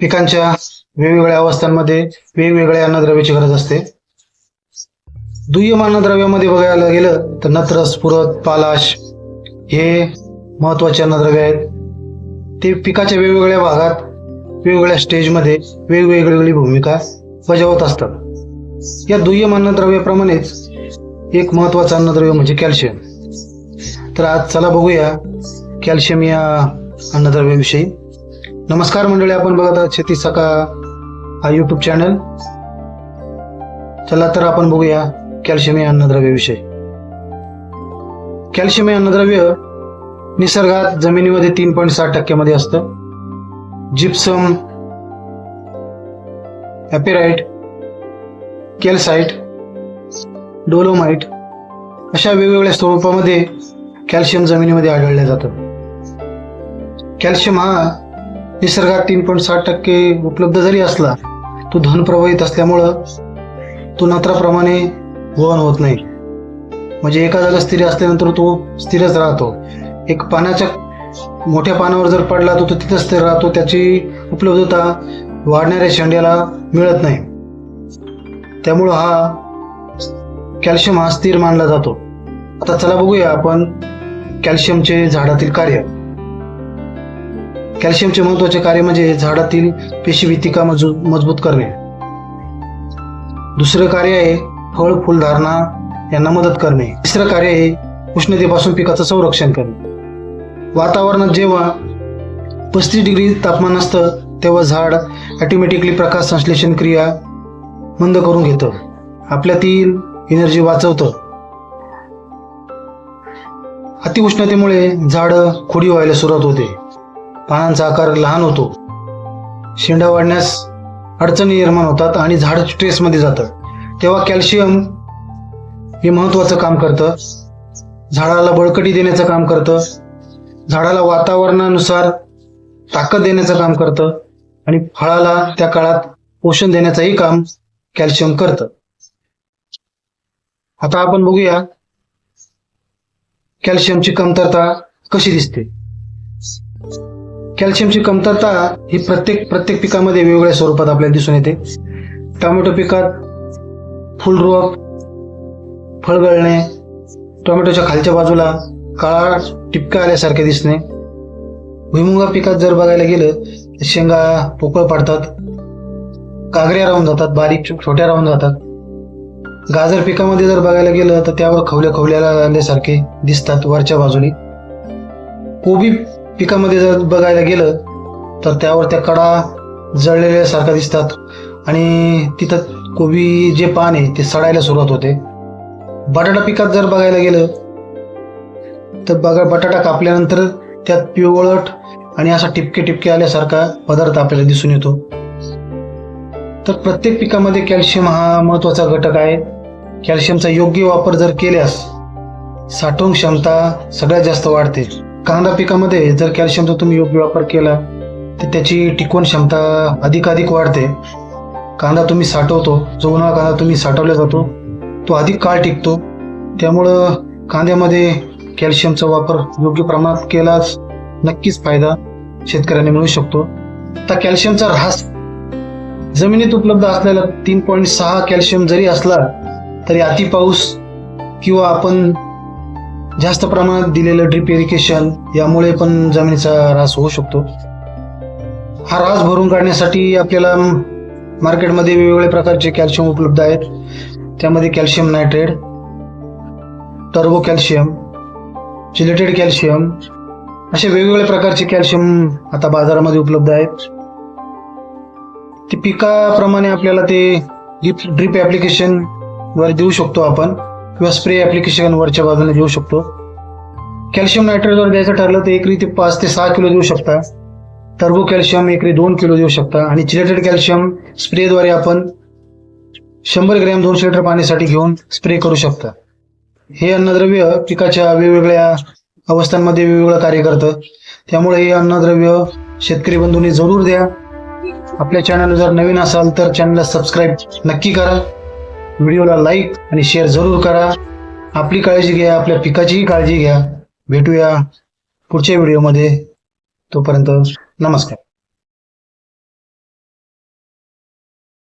पिकांच्या वेगवेगळ्या अवस्थांमध्ये वेगवेगळ्या अन्नद्रव्याची गरज असते. दुय्यम अन्नद्रव्यामध्ये बघायला गेलं तर नत्र पुरत पालाश हे महत्त्वाचे अन्नद्रव्य आहेत. ते पिकाच्या वेगवेगळ्या भागात वेगवेगळ्या स्टेजमध्ये वेगवेगळी भूमिका बजावत असतात. या दुय्यम अन्नद्रव्याप्रमाणेच एक महत्वाचं अन्नद्रव्य म्हणजे कॅल्शियम. तर आज चला बघूया कॅल्शियम या अन्नद्रव्याविषयी. नमस्कार मंडळी आपण बघत आहात शेती सका हा यूट्यूब चॅनल चला तर आपण बघूया कॅल्शियम या अन्नद्रव्याविषयी कॅल्शियम हे अन्नद्रव्य निसर्गात जमिनीमध्ये तीन पॉईंट साठ टक्क्यामध्ये असतं. जिप्सम ॲपेराईट कॅल्साइट डोलोमाइट अशा वेगवेगळ्या स्वरूपामध्ये कॅल्शियम जमिनीमध्ये आढळलं जातं. कॅल्शियम हा निसर्गात तीन पॉईंट साठ टक्के उपलब्ध जरी असला तो धन प्रवाहित असल्यामुळं तो नत्राप्रमाणे वहन होत नाही. म्हणजे एका जागा स्थिर असल्यानंतर तो स्थिरच राहतो. एक पाण्याच्या मोठ्या पानावर जर पडला तर तो तिथं स्थिर राहतो त्याची उपलब्धता वाढणाऱ्या शेंड्याला मिळत नाही. त्यामुळं हा कॅल्शियम हा स्थिर मानला जातो. आता चला बघूया आपण कॅल्शियमचे झाडातील कार्य. कॅल्शियमचे महत्त्वाचे कार्य म्हणजे झाडातील पेशीभित्तिका मजू मजबूत करणे. दुसरं कार्य आहे फळ फुलधारणा यांना मदत करणे. तिसरं कार्य आहे उष्णतेपासून पिकाचं संरक्षण करणे. वातावरणात जेव्हा पस्तीस डिग्री तापमान असतं तेव्हा झाड ऑटोमॅटिकली प्रकाश संश्लेषण क्रिया मंद करून घेतं. आपल्यातील एनर्जी वाचवतं. अतिउष्णतेमुळे झाड खोडी व्हायला सुरुवात होते. पानांचा आकार लहान होतो. शेंडा वाढण्यास अडचणी निर्माण होतात आणि झाड स्ट्रेसमध्ये जातं तेव्हा कॅल्शियम हे महत्वाचं काम करतं. झाडाला बळकटी देण्याचं काम करतं. झाडाला वातावरणानुसार ताकद देण्याचं काम करतं. आणि फळाला त्या काळात पोषण देण्याचंही काम कॅल्शियम करतं. आता आपण बघूया कॅल्शियमची कमतरता कशी दिसते. कॅल्शियमची कमतरता ही प्रत्येक प्रत्येक पिकामध्ये वेगवेगळ्या स्वरूपात आपल्याला दिसून येते. टोमॅटो पिकात फुलरोग फळ गळणे टोमॅटोच्या खालच्या बाजूला काळा टिपका आल्यासारखे दिसणे. भुईमुगा पिकात जर बघायला गेलं तर शेंगा पोकळ पाडतात कागऱ्या राहून जातात बारीक छोट्या राहून जातात. गाजर पिकामध्ये जर बघायला गेलं तर त्यावर खवल्या खवल्याला आल्यासारखे दिसतात वरच्या बाजूने. कोबी पिकामध्ये जर बघायला गेलं तर त्यावर त्या कडा जळलेल्यासारखा दिसतात. आणि तिथं कोबी जे पान आहे ते सडायला सुरुवात होते. बटाटा पिकात जर बघायला गेलं तर बघा बटाटा कापल्यानंतर त्यात पिवळट आणि असा टिपके टिपके आल्यासारखा पदार्थ आपल्याला दिसून येतो. तर प्रत्येक पिकामध्ये कॅल्शियम हा महत्त्वाचा घटक आहे. कॅल्शियमचा योग्य वापर जर केल्यास साठवण क्षमता सगळ्यात जास्त वाढते. कांदा पिकामध्ये जर कॅल्शियमचा तुम्ही योग्य वापर केला तर त्याची टिकवण क्षमता अधिकाधिक वाढते. कांदा तुम्ही साठवतो जो उन्हाळा कांदा तुम्ही साठवला जातो तो अधिक काळ टिकतो. त्यामुळं कांद्यामध्ये कॅल्शियमचा वापर योग्य प्रमाणात केलाच नक्कीच फायदा शेतकऱ्यांनी मिळू शकतो. आता कॅल्शियमचा ऱ्हास जमिनीत उपलब्ध असलेला तीन पॉईंट सहा कॅल्शियम जरी असला तरी अति पाऊस किंवा आपण जास्त प्रमाणात दिलेलं ड्रिप इरिगेशन यामुळे पण जमिनीचा ऱ्हास होऊ शकतो. हा ऱ्हास भरून काढण्यासाठी आपल्याला मार्केटमध्ये वेगवेगळ्या प्रकारचे कॅल्शियम उपलब्ध आहेत. त्यामध्ये calcium nitrate turbo calcium chelated calcium असे वेगवेगळ्या प्रकारचे कॅल्शियम आता बाजारामध्ये उपलब्ध आहेत. ते पिकाप्रमाणे आपल्याला ते ड्रिप ड्रिप ॲप्लिकेशन देऊ शकतो आपण. किंवा स्प्रे ॲप्लिकेशन वरच्या बाजूने देऊ शकतो. कॅल्शियम नायट्रेट जर द्यायचं ठरलं तर एकरी ते पाच ते सहा किलो देऊ शकता. टर्बो कॅल्शियम एकरी दोन किलो देऊ शकता. आणि चिलेटेड कॅल्शियम स्प्रेद्वारे आपण शंभर ग्रॅम दोनशे लिटर पाण्यासाठी घेऊन स्प्रे करू शकता. हे अन्नद्रव्य पिकाच्या वेगवेगळ्या अवस्थांमध्ये वेगवेगळं कार्य करतं. त्यामुळे हे अन्नद्रव्य शेतकरी बंधूंनी जरूर द्या. आपल्या चॅनल जर नवीन असाल तर चॅनलला सबस्क्राईब नक्की करा. व्हिडिओला लाईक आणि शेअर जरूर करा. आपली काळजी घ्या आपल्या पिकाचीही काळजी घ्या. भेटूया पुढच्या व्हिडिओमध्ये. तोपर्यंत नमस्कार.